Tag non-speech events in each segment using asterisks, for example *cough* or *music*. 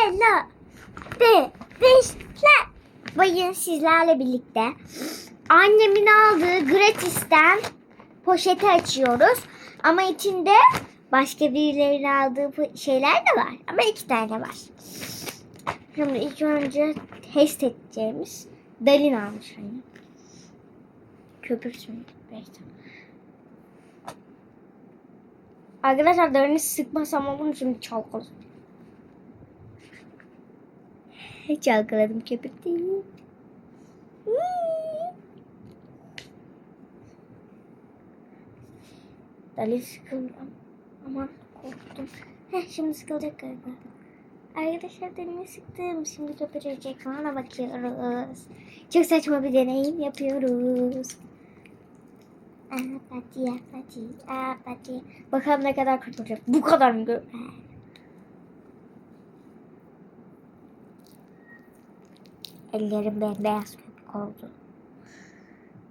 Bella. Be. Beşler. Bugün sizlerle birlikte annemin aldığı gratisten poşeti açıyoruz. Ama içinde başka birilerinin aldığı şeyler de var. Ama iki tane var. Şimdi ilk önce test edeceğimiz Dalin almış anne. Köpürsün. Belki. Arkadaşlar Dalin'i sıkmasam olur mu şimdi çalkaladım. Çalkaladım köpük değil. Dalin sıkıldı. Aman korktum. Heh, şimdi sıkılacak galiba. Arkadaşlar Dalin'i sıktım. Şimdi köpürecek. Ona bakıyoruz. Çok saçma bir deneyim yapıyoruz. Apati, apati, apati. Bakalım ne kadar kötü olacak. Bu kadar mı? Ellerim bembeyaz köpük oldu.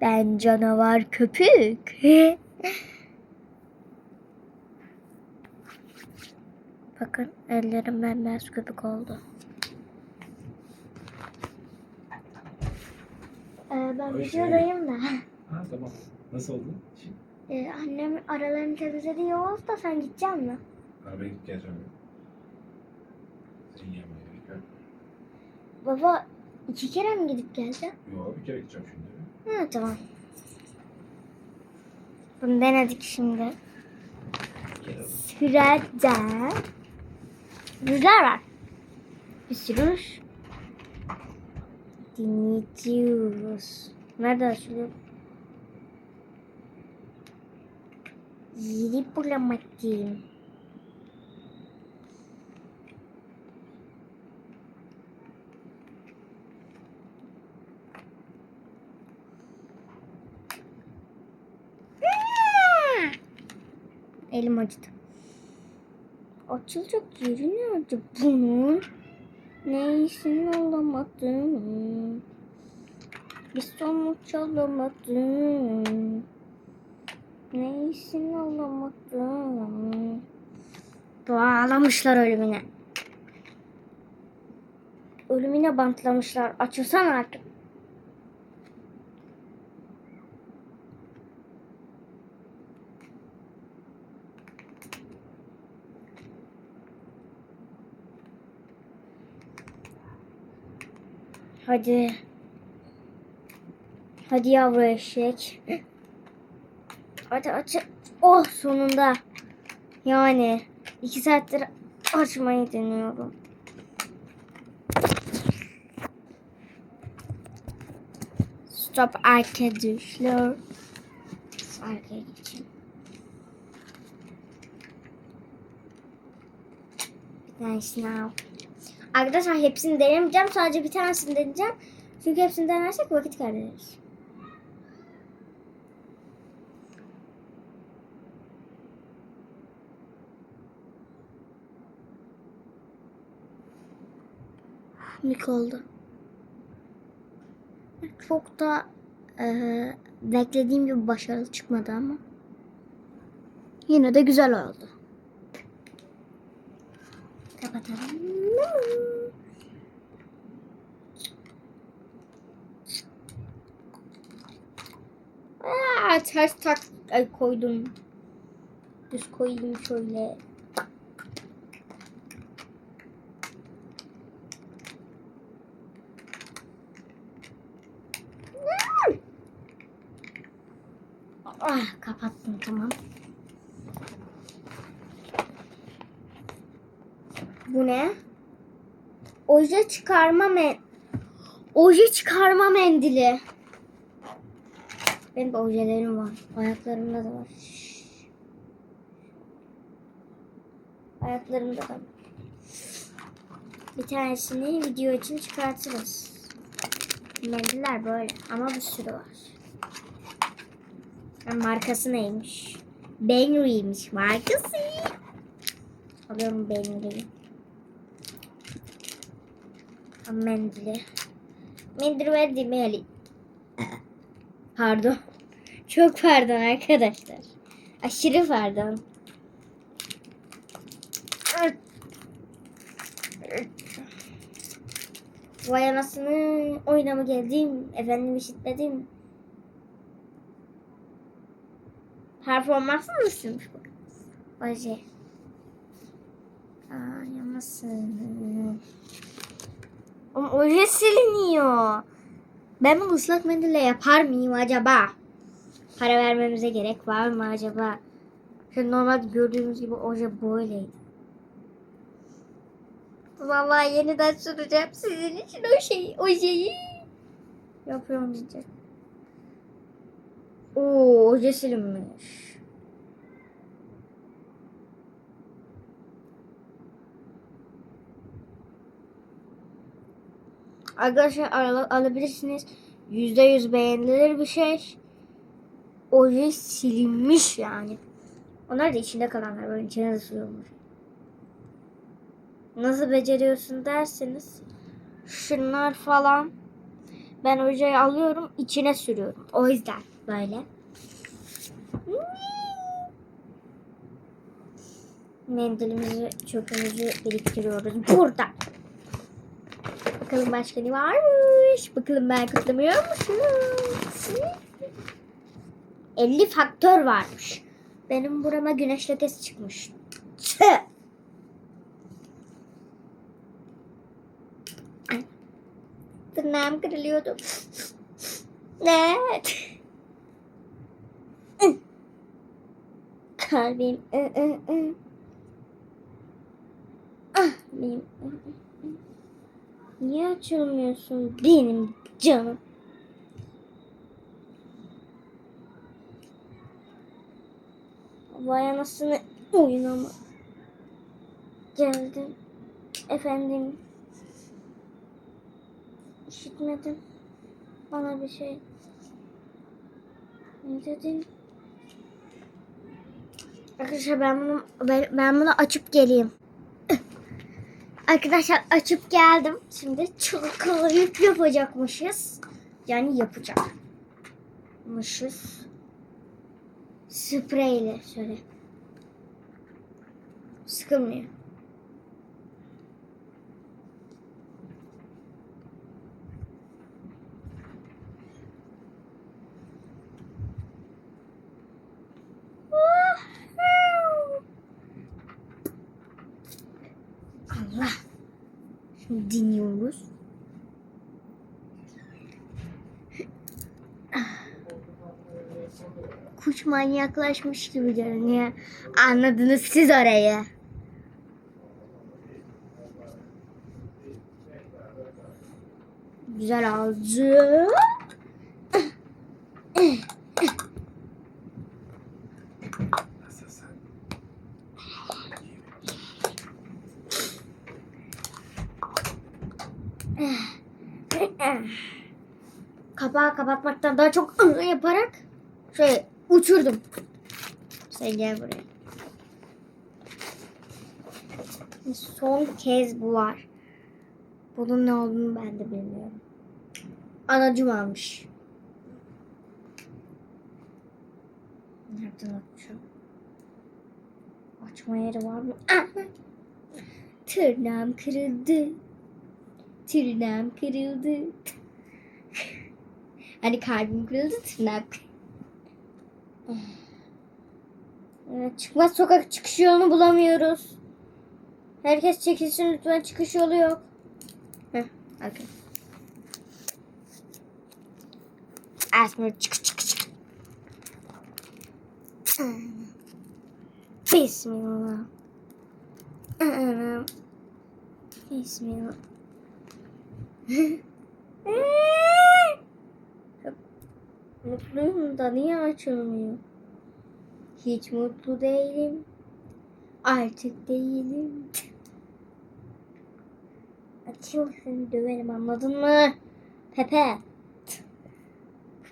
Ben canavar köpük. *laughs* Bakın ellerim bembeyaz köpük oldu. Ee, ben Hoş videodayım da. Ha tamam. Nasıl oldu? Şimdi. Ee, annem aralarını temizledi Yavuz da sen gideceksin mi? Ha ben gidip geleceğim. Senin yanına gerek yok. Baba iki kere mi gidip geleceksin? Yo bir kere gideceğim şimdi. Ha tamam. Bunu denedik şimdi. Sürede rüzgar var. Bir sürü. Dinleyiciyoruz. Nerede açılıyor? Yeri bulamadım. Elim acıdı. Açılacak yeri nerede bunun? Neysin alamadım. Bir sonuç alamadım. Neysin alamadım. Bağlamışlar ölümüne. Ölümüne bantlamışlar. Açılsana artık. Hadi. Hadi yavru eşek. Hadi aç. Oh sonunda. Yani iki saattir açmayı deniyorum. Stop arkadaşlar. Arkaya. Bir tanesini al. Arkadaşlar hepsini denemeyeceğim. Sadece bir tanesini deneyeceğim. Çünkü hepsini denersek vakit kaybederiz. Mik oldu. Çok da eee, beklediğim gibi başarılı çıkmadı ama. Yine de güzel oldu. Kapatalım. Aa, ters tak ay, koydum. Düz koyayım şöyle. Ah, kapattım tamam. Bu ne? Oje çıkarma men Oje çıkarma mendili. Benim de ojelerim var. Ayaklarımda da var. Ayaklarımda da. Bir tanesini video için çıkartırız. Mendiller böyle ama bir sürü var. Ha, markası neymiş? Benry'miş markası. Alıyorum Benry'i. Mendili. Mendil verdim eli. *laughs* Pardon. Çok pardon arkadaşlar. Aşırı pardon. Vay anasını oynama geldim. Efendim işitmedim. Performansı mı ısınmış bak. Oje. Ay anasını. Ama oje siliniyor. Ben bunu ıslak mendille yapar mıyım acaba? Para vermemize gerek var mı acaba? Şu normalde gördüğümüz gibi oje böyleydi. Vallahi yeniden süreceğim sizin için o şeyi, ojeyi. Yapıyorum diyeceğim. Oo, oje silinmiş. Arkadaşlar al- alabilirsiniz. Yüzde yüz beğenilir bir şey. Oje silinmiş yani. Onlar da içinde kalanlar böyle içine sürülmüş. Nasıl beceriyorsun derseniz şunlar falan ben ojeyi alıyorum içine sürüyorum. O yüzden böyle. Mendilimizi, çöpümüzü biriktiriyoruz burada. Bakalım başka ne varmış. Bakalım ben kutlamıyormuşum. 50 faktör varmış. Benim burama güneş lekesi çıkmış. Tüh. Tırnağım kırılıyordu. Ne? Kalbim. Ah, benim. Niye açılmıyorsun benim canım? Vay anasını oynama. Geldim. Efendim. İşitmedim. Bana bir şey. Ne dedin? Arkadaşlar ben bunu ben, ben bunu açıp geleyim. Arkadaşlar açıp geldim. Şimdi çalkalayıp yapacakmışız. Yani yapacakmışız. Spreyle şöyle. Sıkılmıyor. Allah. Şimdi dinliyoruz. Kuş manyaklaşmış gibi görünüyor. Anladınız siz orayı. Güzel aldı. Kapağı kapatmaktan daha çok ıı yaparak şöyle uçurdum. Sen gel buraya. Son kez bu var. Bunun ne olduğunu ben de bilmiyorum. Anacım almış. Nereden açacağım? Açma yeri var mı? Ah! Tırnağım kırıldı. Tırnağım kırıldı. Hani kalbim kırıldı tırnak. Evet, çıkmaz sokak çıkış yolunu bulamıyoruz. Herkes çekilsin lütfen çıkış yolu yok. Heh, okay. Asmır çık çık çık. Bismillah. Bismillah. Mutluyum da niye açılmıyor? Hiç mutlu değilim. Artık değilim. Açıl seni döverim anladın mı? Pepe.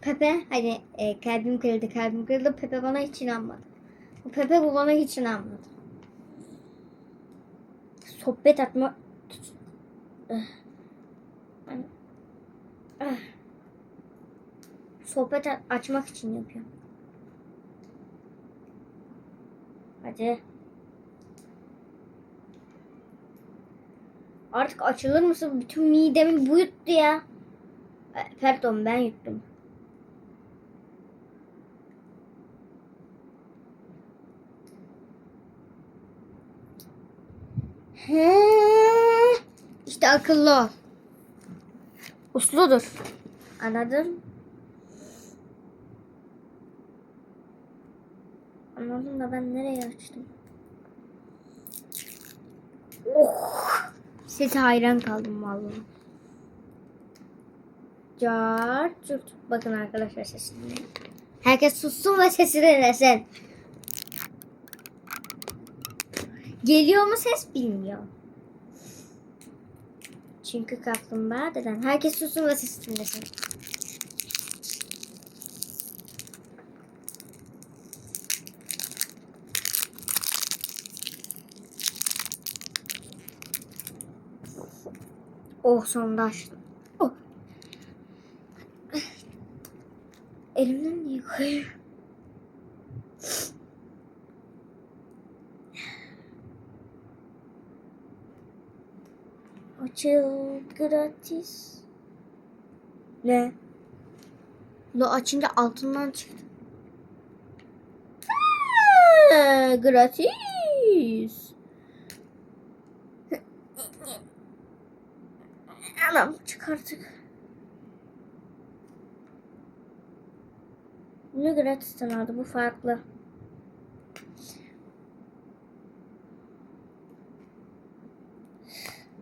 Pepe hani e, kalbim kırıldı kalbim kırıldı Pepe bana hiç inanmadı. Bu Pepe bu bana hiç inanmadı. Sohbet atma. Ah. Ah. Sohbet açmak için yapıyorum. Hadi. Artık açılır mısın? Bütün midemi bu yuttu ya. E, Pardon ben yuttum. He. İşte akıllı ol. Usludur. Anladın? Anladım da ben nereye açtım? Oh! Sesi hayran kaldım vallahi. Cart curt. Bakın arkadaşlar sesini. Herkes sussun ve sesi dinlesin. Geliyor mu ses bilmiyor. Çünkü kaplumbağa deden. Herkes sussun ve sesi dinlesin. Oh sonunda açtım. Oh. Elimden niye? Açıl gratis. Ne? Bunu açınca altından çıktı. Ha, gratis. Anam çıkarttık. Bunu gratisten aldı. Bu farklı.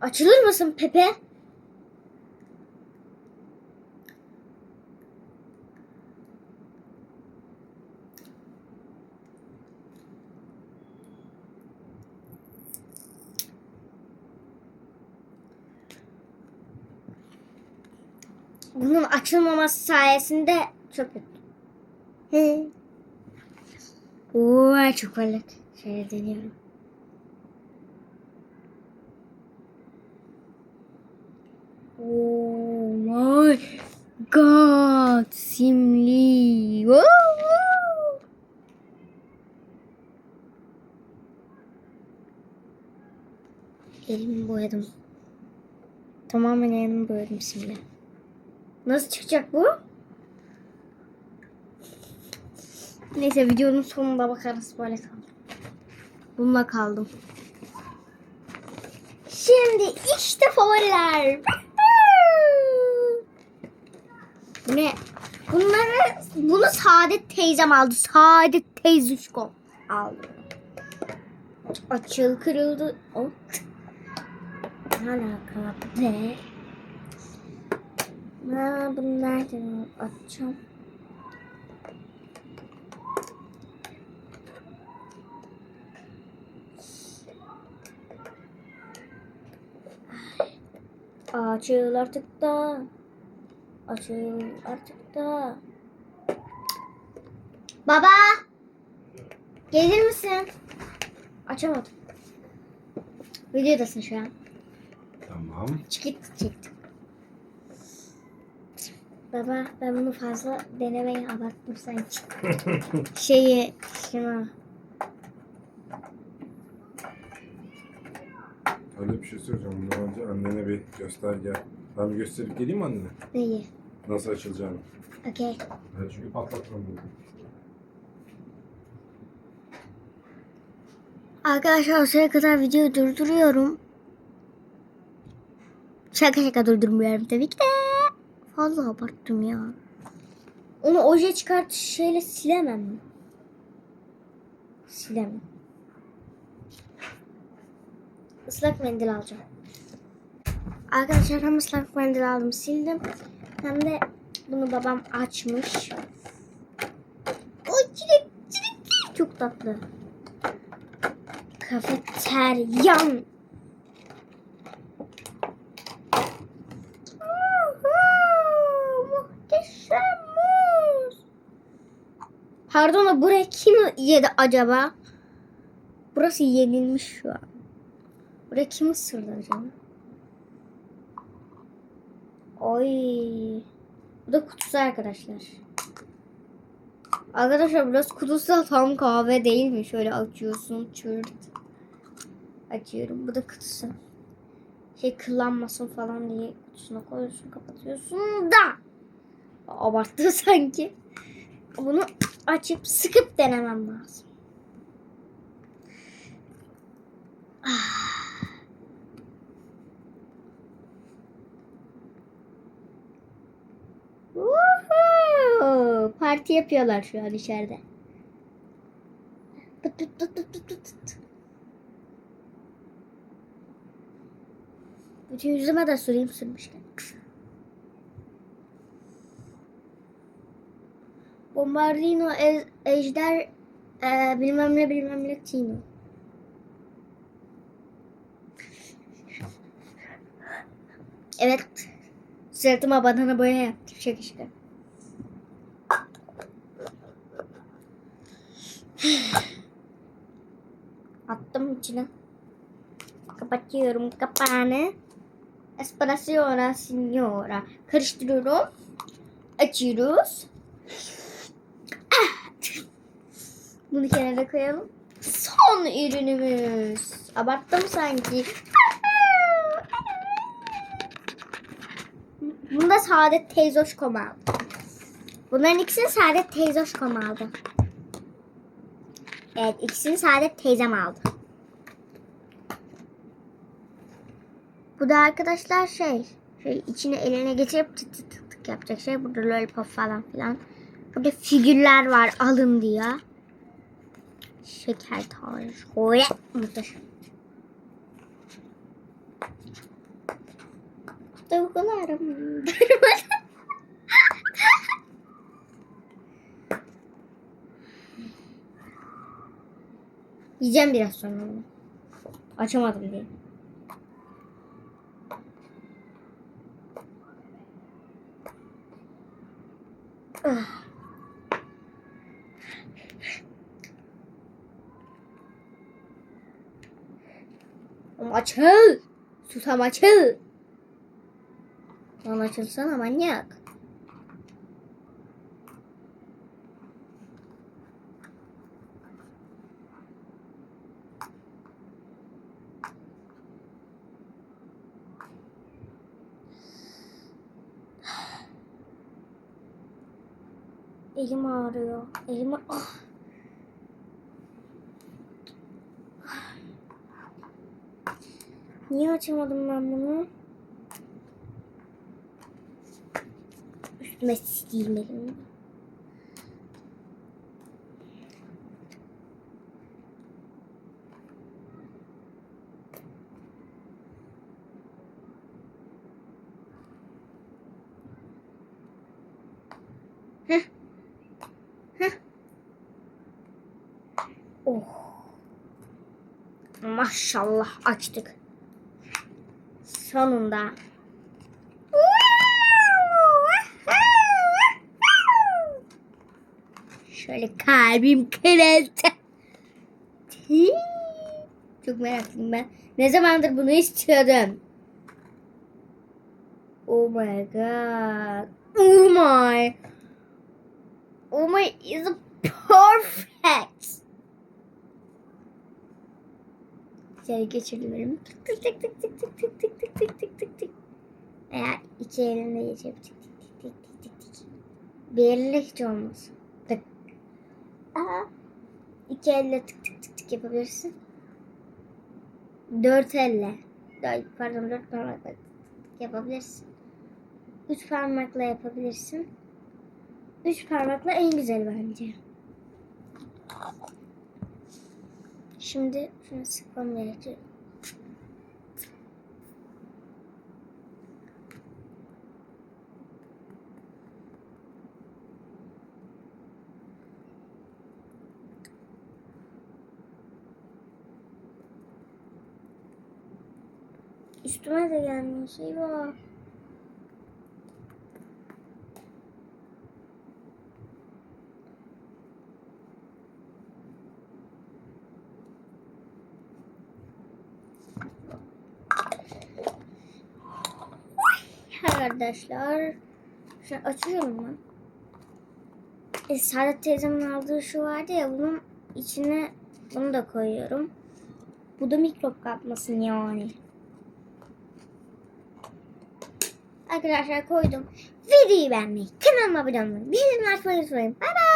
Açılır mısın Pepe? Bunun açılmaması sayesinde kötü. Hı. Oo, çok parlak. Şöyle deniyorum. Oh my god. Simli. Woo, woo. Elimi boyadım. Tamamen elimi boyadım simle. Nasıl çıkacak bu? Neyse videonun sonunda bakarız böyle kaldım. Bununla kaldım. Şimdi işte favoriler. Ne? Bunları bunu Saadet teyzem aldı. Saadet teyzuşko aldı. Açıl kırıldı. Oh. Hala kaldı. Ha, bunu nereden açacağım? Açıl artık da. Açıl artık da. Baba. Gelir misin? Açamadım. Videodasın şu an. Tamam. Çıkıt çektim. Baba ben bunu fazla denemeye abarttım sanki. *laughs* Şeyi şuna. Öyle bir şey söyleyeceğim. Bundan önce annene bir göster gel. Ben bir gösterip geleyim mi annene? Neyi? Nasıl açılacağını. Okey. Ben çünkü patlatmam bunu. Arkadaşlar şuraya kadar videoyu durduruyorum. Şaka şaka durdurmuyorum tabii ki de. Fazla abarttım ya. Onu oje çıkart şeyle silemem mi? Silemem. Islak mendil alacağım. Arkadaşlar hem ıslak mendil aldım sildim. Hem de bunu babam açmış. O çilek çilek çok tatlı. Kafeteryan. Muhteşem muz. Pardon da buraya kim yedi acaba? Burası yenilmiş şu an. Buraya kim ısırdı acaba? Oy. Bu da kutusu arkadaşlar. Arkadaşlar burası kutusu tam kahve değil mi? Şöyle açıyorsun çırt. Açıyorum. Bu da kutusu. şey kıllanmasın falan diye kutusuna koyuyorsun kapatıyorsun da abarttı *laughs* sanki. Bunu açıp sıkıp denemem lazım. Ah. Woohoo! Parti yapıyorlar şu an içeride. Pıt pıt pıt pıt pıt pıt. Bütün yüzüme de süreyim sürmüşken. Bombardino, e- Ejder, e, bilmem ne bilmem ne Tino. Evet. Sırtıma badana boya yaptım. Şaka şaka. Attım içine. Kapatıyorum kapağını. Espresso signora. Karıştırıyorum. Açıyoruz. Ah! Bunu kenara koyalım. Son ürünümüz. Abarttım sanki. Bunda Saadet teyzoşkom aldı. Bunların ikisini Saadet teyzoşkom aldı. Evet ikisini Saadet teyzem aldı. Bu da arkadaşlar şey, şey içine eline geçirip tık tık tık yapacak şey. Burada lollipop falan filan. Burada figürler var alın diye. Şeker tacı. Oya muhteşem. Duygularım. *laughs* Yiyeceğim biraz sonra bunu. Açamadım diye. Ah. Ama açıl. Susam açıl. Lan açılsana manyak. *sighs* Elim ağrıyor. Elim ah. Niye açamadım ben bunu? Üstüme sileyim elimi. Heh. Heh. Oh. Maşallah açtık. Sonunda. Şöyle kalbim kırıldı. Çok meraklıyım ben. Ne zamandır bunu istiyordum. Oh my god. Oh my. Oh my is perfect. İçeri geçiriyorum. Tık tık tık tık tık tık tık tık tık tık tık tık tık. Veya iki elimle geçirip tık tık tık tık tık tık tık. Bir elle hiç olmaz. Tık. Aha. İki elle tık tık tık tık yapabilirsin. Dört elle. Ay, Pardon dört parmakla tık tık yapabilirsin. Üç parmakla yapabilirsin. Üç parmakla en güzel bence. Şimdi şunu sıkmam gerekiyor. Üstüme de gelmiyor şey arkadaşlar. Şimdi açıyorum ben. E, Saadet teyzemin aldığı şu vardı ya bunun içine bunu da koyuyorum. Bu da mikrop kapmasın yani. Arkadaşlar koydum. Videoyu beğenmeyi, kanalıma abone olmayı, bildirimleri açmayı unutmayın. Bay bay.